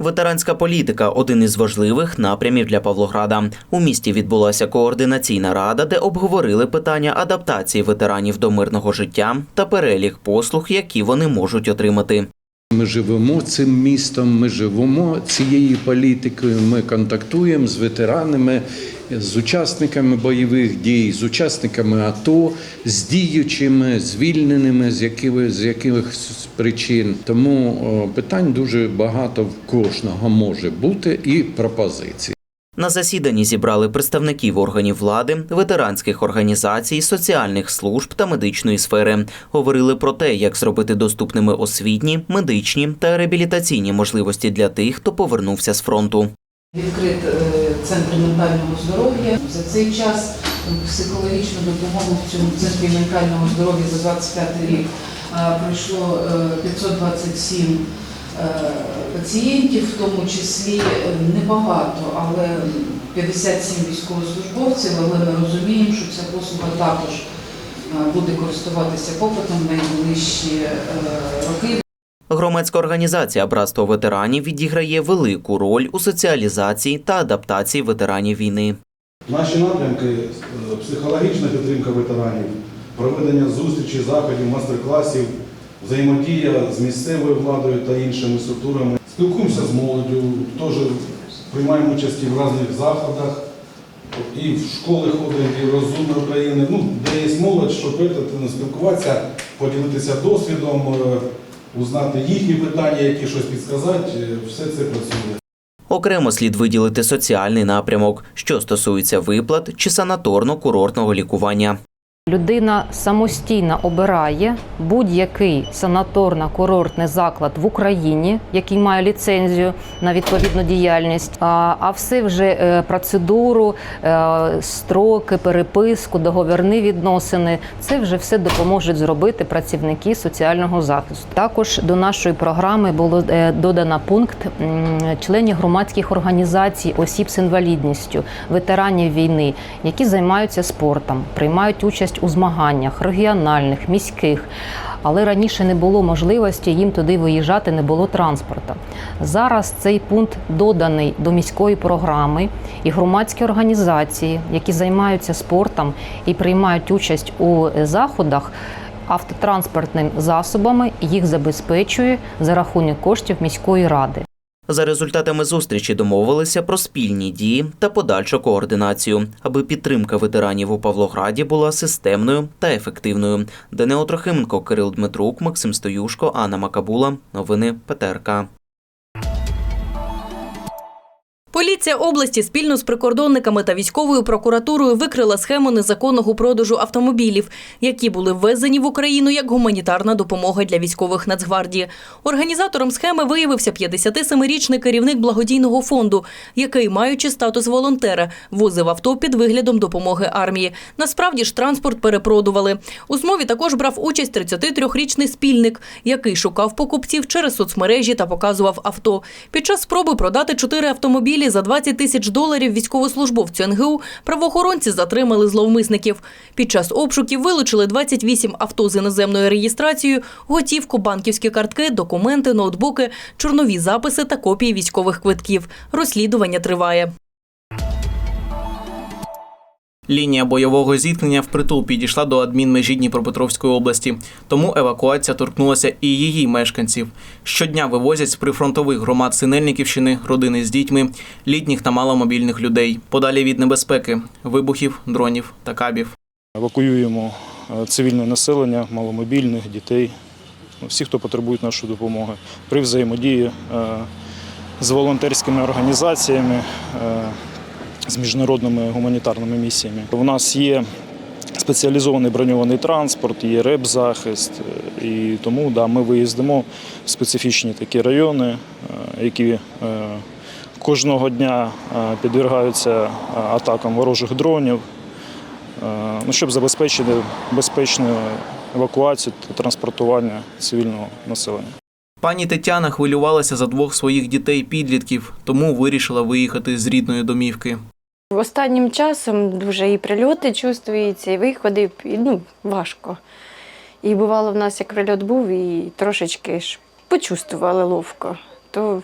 Ветеранська політика один із важливих напрямів для Павлограда. У місті відбулася координаційна рада, де обговорили питання адаптації ветеранів до мирного життя та перелік послуг, які вони можуть отримати. Ми живемо цим містом, ми живемо цією політикою. Ми контактуємо з ветеранами, з учасниками бойових дій, з учасниками АТО, з діючими, звільненими з яких, з якихось причин. Тому питань дуже багато в кожного може бути і пропозицій. На засіданні зібрали представників органів влади, ветеранських організацій, соціальних служб та медичної сфери. Говорили про те, як зробити доступними освітні, медичні та реабілітаційні можливості для тих, хто повернувся з фронту. Відкрит е, центр ментального здоров'я. За цей час психологічну допомогу в цьому центрі ментального здоров'я за 25 рік е, пройшло е, 527 е, пацієнтів, в тому числі е, небагато, але 57 військовослужбовців, але ми розуміємо, що ця послуга також е, буде користуватися попитом в найближчі е, роки. Громадська організація Братство ветеранів відіграє велику роль у соціалізації та адаптації ветеранів війни. Наші напрямки е, психологічна підтримка ветеранів, проведення зустрічей, заходів, мастер-класів, взаємодія з місцевою владою та іншими структурами. Спілкуємося з молоддю, теж приймаємо участь в різних заходах, і в школи ходимо, і в розумна України. Ну, де є молодь, щоб це, спілкуватися, поділитися досвідом, е, узнати їхні питання, які щось підсказати, е, все це працює. Окремо слід виділити соціальний напрямок, що стосується виплат чи санаторно-курортного лікування. Людина самостійно обирає будь-який санаторно-курортний заклад в Україні, який має ліцензію на відповідну діяльність. А все вже е, процедуру, е, строки, переписку, договірні відносини. Це вже все допоможуть зробити працівники соціального захисту. Також до нашої програми було е, додано пункт членів громадських організацій, осіб з інвалідністю, ветеранів війни, які займаються спортом, приймають участь у змаганнях регіональних, міських. Але раніше не було можливості їм туди виїжджати, не було транспорту. Зараз цей пункт доданий до міської програми, і громадські організації, які займаються спортом і приймають участь у заходах. Автотранспортними засобами їх забезпечує за рахунок коштів міської ради. За результатами зустрічі домовилися про спільні дії та подальшу координацію, аби підтримка ветеранів у Павлограді була системною та ефективною. Данило Трохименко, Кирил Дмитрук, Максим Стоюшко, Анна Макабула. Новини ПТРК. Поліція області спільно з прикордонниками та військовою прокуратурою викрила схему незаконного продажу автомобілів, які були ввезені в Україну як гуманітарна допомога для військових Нацгвардії. Організатором схеми виявився 57-річний керівник благодійного фонду, який, маючи статус волонтера, возив авто під виглядом допомоги армії. Насправді ж транспорт перепродували. У змові також брав участь 33-річний спільник, який шукав покупців через соцмережі та показував авто. Під час спроби продати чотири автомобілі за 20 тисяч доларів військовослужбовцю НГУ правоохоронці затримали зловмисників. Під час обшуків вилучили 28 авто з іноземною реєстрацією, готівку, банківські картки, документи, ноутбуки, чорнові записи та копії військових квитків. Розслідування триває. Лінія бойового зіткнення впритул підійшла до адмінмежі Дніпропетровської області, тому евакуація торкнулася і її мешканців. Щодня вивозять з прифронтових громад Синельниківщини, родини з дітьми, літніх та маломобільних людей, подалі від небезпеки, вибухів, дронів та кабів. Евакуюємо е, цивільне населення, маломобільних, дітей, ну, всіх, хто потребує нашої допомоги при взаємодії е, з волонтерськими організаціями, е, з міжнародними гуманітарними місіями. У нас є спеціалізований броньований транспорт, є реп-захист, е, і тому да, ми виїздимо в специфічні такі райони, е, які е, кожного дня підвергаються атакам ворожих дронів. Ну, щоб забезпечити безпечну евакуацію та транспортування цивільного населення. Пані Тетяна хвилювалася за двох своїх дітей-підлітків, тому вирішила виїхати з рідної домівки. Останнім часом дуже і прильоти чувствуються, і виходи, і, ну, важко. І бувало в нас, як прильот був, і трошечки ж почувствували ловко. То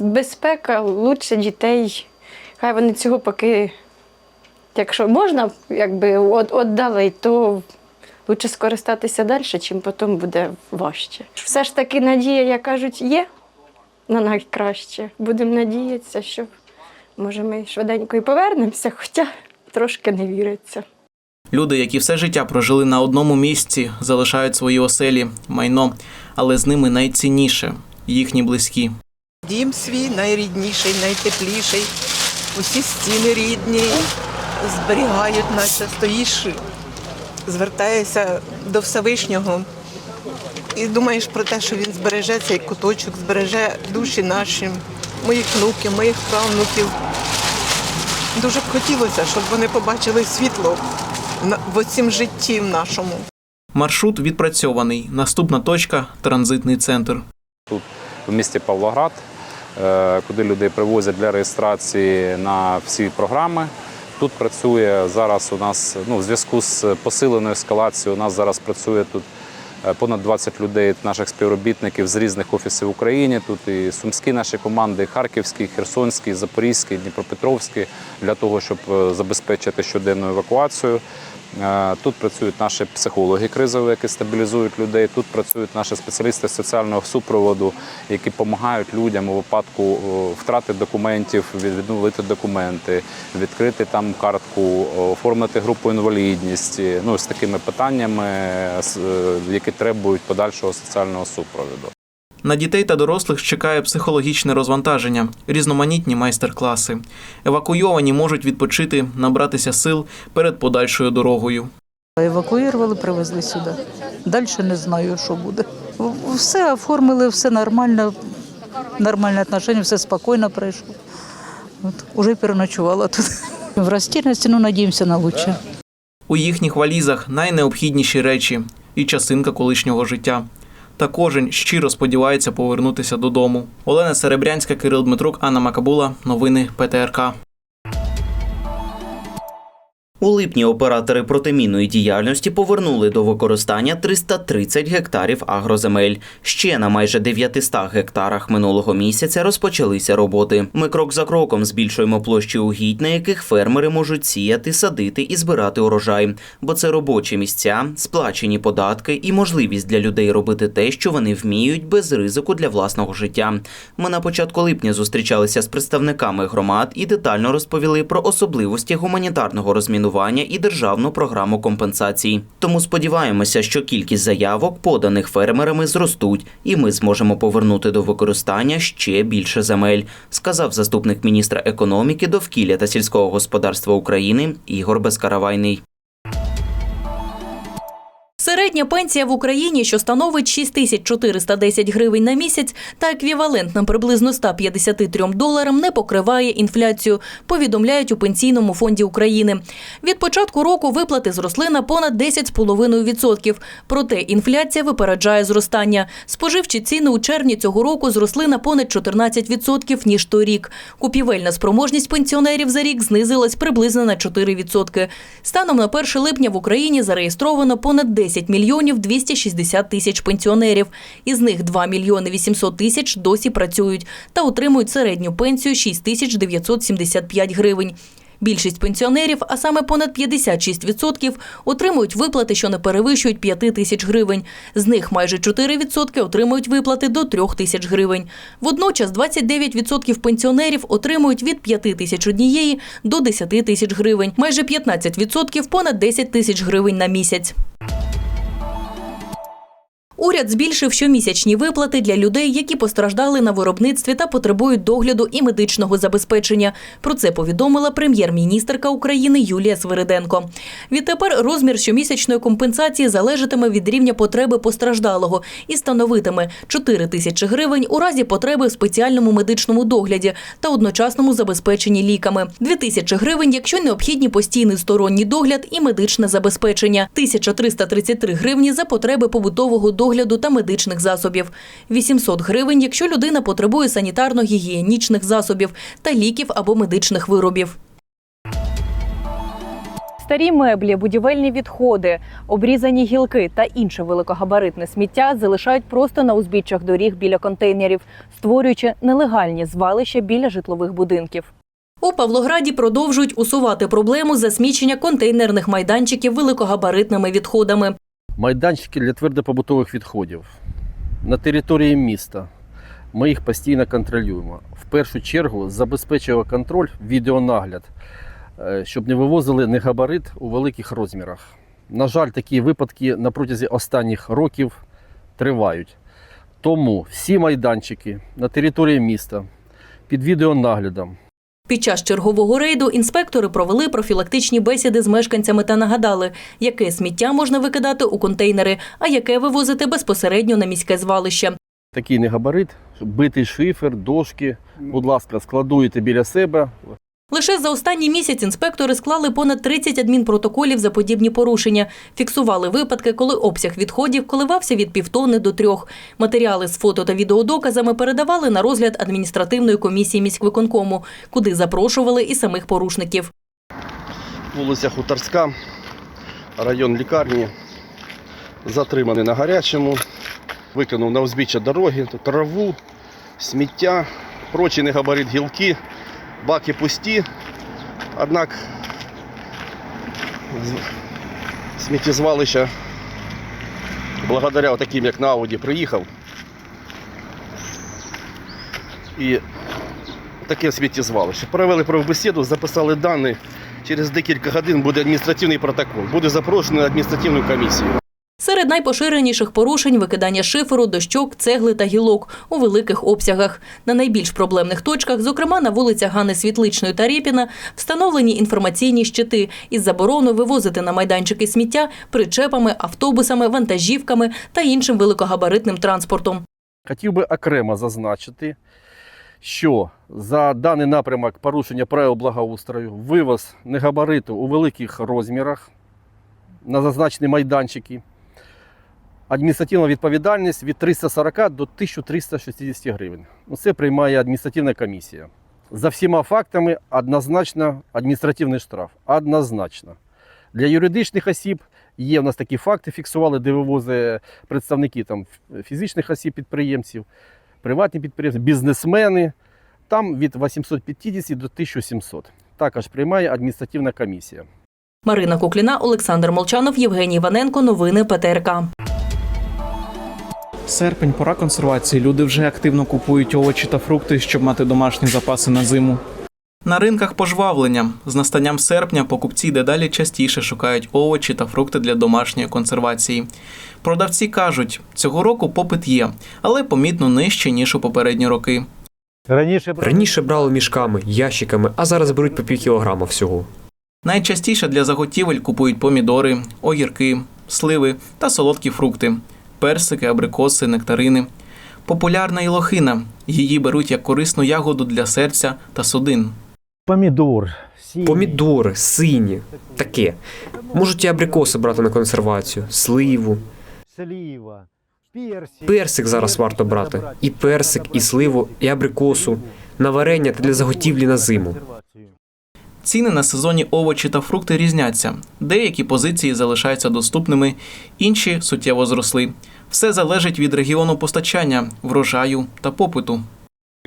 безпека лучше дітей. Хай вони цього поки, якщо можна, якби от, отдали, то лучше скористатися далі, чим потім буде важче. Все ж таки надія, як кажуть, є на найкраще. Будемо надіятися, що може ми швиденько і повернемося, хоча трошки не віриться. Люди, які все життя прожили на одному місці, залишають свої оселі, майно, але з ними найцінніше їхні близькі. Дім свій найрідніший, найтепліший. Усі стіни рідні, зберігають, наче стоїш, звертаєшся до Всевишнього і думаєш про те, що він збереже цей куточок, збереже душі наші, моїх внуків, моїх правнуків. Дуже б хотілося, щоб вони побачили світло в цім житті в нашому. Маршрут відпрацьований. Наступна точка транзитний центр. Тут в місті Павлоград, е, куди людей привозять для реєстрації на всі програми. Тут працює зараз у нас ну, в зв'язку з посиленою ескалацією. У нас зараз працює тут е, понад 20 людей, наших співробітників з різних офісів в Україні. Тут і сумські наші команди, і харківські, і херсонські, і запорізькі, і дніпропетровські для того, щоб е, забезпечити щоденну евакуацію. Е, Тут працюють наші психологи кризові, які стабілізують людей. Тут працюють наші спеціалісти соціального супроводу, які допомагають людям у випадку втрати документів, від- відновити документи, відкрити там картку, оформити групу інвалідності. Ну з такими питаннями, е, які требують подальшого соціального супроводу. На дітей та дорослих чекає психологічне розвантаження, різноманітні майстер-класи. Евакуйовані можуть відпочити, набратися сил перед подальшою дорогою. Евакуювали, привезли сюди. Далі не знаю, що буде. Все оформили, все нормально, нормальне отношення, все спокійно пройшло. От, уже переночувала тут. В розтірності, ну, надіємося на лучше. У їхніх валізах найнеобхідніші речі і часинка колишнього життя. Та кожен щиро сподівається повернутися додому. Олена Серебрянська, Кирил Дмитрук, Анна Макабула. Новини ПТРК. У липні оператори протимінної діяльності повернули до використання 330 гектарів агроземель. Ще на майже 900 гектарах минулого місяця розпочалися роботи. Ми крок за кроком збільшуємо площі угідь, на яких фермери можуть сіяти, садити і збирати урожай, бо це робочі місця, сплачені податки і можливість для людей робити те, що вони вміють, без ризику для власного життя. Ми на початку липня зустрічалися з представниками громад і детально розповіли про особливості гуманітарного розмінування і державну програму компенсацій. Тому сподіваємося, що кількість заявок, поданих фермерами, зростуть, і ми зможемо повернути до використання ще більше земель, сказав заступник міністра економіки, довкілля та сільського господарства України Ігор Безкаравайний. Середня пенсія в Україні, що становить 6410 гривень на місяць та еквівалентним приблизно 153 доларам, не покриває інфляцію, повідомляють у Пенсійному фонді України. Від початку року виплати зросли на понад 10,5%. Проте інфляція випереджає зростання. Споживчі ціни у червні цього року зросли на понад 14% ніж торік. Купівельна спроможність пенсіонерів за рік знизилась приблизно на 4%. Станом на 1 липня в Україні зареєстровано понад 10 мільйонів 260 тисяч пенсіонерів. Із них 2 мільйони 800 тисяч досі працюють та отримують середню пенсію 6 тисяч 975 гривень. Більшість пенсіонерів, а саме понад 56%, отримують виплати, що не перевищують 5 тисяч гривень. З них майже 4% отримують виплати до 3 тисяч гривень. Водночас 29% пенсіонерів отримують від 5 тисяч однієї до 10 тисяч гривень. Майже 15% – понад 10 тисяч гривень на місяць. Уряд збільшив щомісячні виплати для людей, які постраждали на виробництві та потребують догляду і медичного забезпечення. Про це повідомила прем'єр-міністерка України Юлія Свириденко. Відтепер розмір щомісячної компенсації залежатиме від рівня потреби постраждалого і становитиме 4 тисячі гривень у разі потреби в спеціальному медичному догляді та одночасному забезпеченні ліками. 2 тисячі гривень, якщо необхідні постійний сторонній догляд і медичне забезпечення. 1333 гривні за потреби побутового догляду та медичних засобів. 800 гривень, якщо людина потребує санітарно-гігієнічних засобів та ліків або медичних виробів. Старі меблі, будівельні відходи, обрізані гілки та інше великогабаритне сміття залишають просто на узбіччях доріг біля контейнерів, створюючи нелегальні звалища біля житлових будинків. У Павлограді продовжують усувати проблему засмічення контейнерних майданчиків великогабаритними відходами. Майданчики для твердопобутових відходів на території міста. Ми їх постійно контролюємо. В першу чергу забезпечуємо контроль, відеонагляд, е, щоб не вивозили негабарит у великих розмірах. На жаль, такі випадки на протязі останніх років тривають. Тому всі майданчики на території міста під відеонаглядом Під час чергового рейду інспектори провели профілактичні бесіди з мешканцями та нагадали, яке сміття можна викидати у контейнери, а яке вивозити безпосередньо на міське звалище. такий негабарит, битий шифер, дошки. Будь ласка, складуєте біля себе, Лише за останній місяць інспектори склали понад 30 адмінпротоколів за подібні порушення. Фіксували випадки, коли обсяг відходів коливався від півтони до трьох. Матеріали з фото та відеодоказами передавали на розгляд адміністративної комісії міськвиконкому, куди запрошували і самих порушників. вулиця Хуторська, район лікарні, затриманий на гарячому, викинув на узбіччя дороги, траву, сміття, прочий негабарит гілки, баки пусті. Однак сміттєзвалища, благодаря таким, як на Ауді, приїхав. І таке сміттєзвалище. Провели правбесіду, записали дані. Через декілька годин буде адміністративний протокол. Буде запрошено адміністративну комісію. Серед найпоширеніших порушень викидання шиферу, дощок, цегли та гілок у великих обсягах. На найбільш проблемних точках, зокрема на вулицях Гани Світличної та Рєпіна, встановлені інформаційні щити із забороною вивозити на майданчики сміття причепами, автобусами, вантажівками та іншим великогабаритним транспортом. Хотів би окремо зазначити, що за даний напрямок порушення правил благоустрою, вивоз негабариту у великих розмірах на зазначені майданчики, адміністративна відповідальність від 340 до 1360 гривень. Ну, Це приймає адміністративна комісія. За всіма фактами однозначно адміністративний штраф. Однозначно. Для юридичних осіб є в нас такі факти, фіксували, де вивозять представники там, фізичних осіб, підприємців, приватні підприємці, бізнесмени. Там від 850 до 1700. Також приймає адміністративна комісія. Марина Кукліна, Олександр Молчанов, Євгеній Іваненко. Новини ПТРК. Серпень, пора консервації. Люди вже активно купують овочі та фрукти, щоб мати домашні запаси на зиму. На ринках пожвавлення. З настанням серпня покупці дедалі частіше шукають овочі та фрукти для домашньої консервації. Продавці кажуть, цього року попит є, але помітно нижче, ніж у попередні роки. Раніше раніше брали мішками, ящиками, а зараз беруть по пів кілограма всього. Найчастіше для заготівель купують помідори, огірки, сливи та солодкі фрукти, персики, абрикоси, нектарини. Популярна і лохина. Її беруть як корисну ягоду для серця та судин. Помідор. Помідори, сині, таке. Можуть і абрикоси брати на консервацію, сливу. Сліва. Персик. Персик зараз варто брати. І персик, і сливу, і абрикосу. На варення та для заготівлі на зиму. Ціни на сезонні овочі та фрукти різняться. Деякі позиції залишаються доступними, інші суттєво зросли. Все залежить від регіону постачання, врожаю та попиту.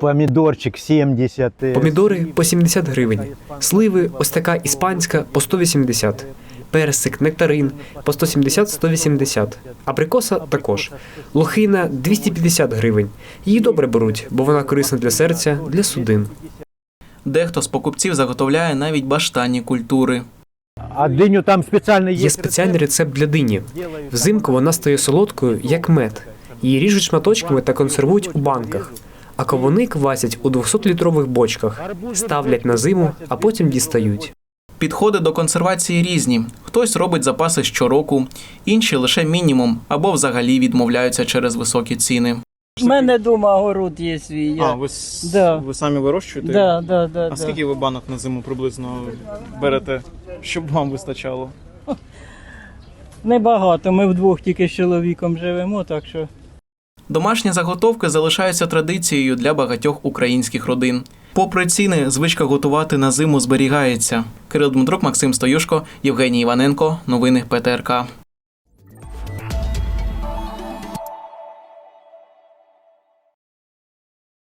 Помідорчик 70. Помідори по 70 гривень. Сливи ось така іспанська по 180. Персик, нектарин по 170-180. Абрикоса також. Лохина 250 гривень. Її добре беруть, бо вона корисна для серця, для судин. Дехто з покупців заготовляє навіть баштанні культури. А диню там спеціально є. Є спеціальний рецепт для дині. Взимку вона стає солодкою, як мед. Її ріжуть шматочками та консервують у банках. А кавуни квасять у 200-літрових бочках, ставлять на зиму, а потім дістають. Підходи до консервації різні. Хтось робить запаси щороку, інші лише мінімум або взагалі відмовляються через високі ціни. У мене вдома город є свій. Я... ви, Да. ви самі вирощуєте? Да, да, да, А да. скільки ви банок на зиму приблизно берете, щоб вам вистачало? Небагато. Ми вдвох тільки з чоловіком живемо, так що. Домашні заготовки залишаються традицією для багатьох українських родин. Попри ціни, звичка готувати на зиму зберігається. Кирил Дмитрук, Максим Стоюшко, Євгеній Іваненко. Новини ПТРК.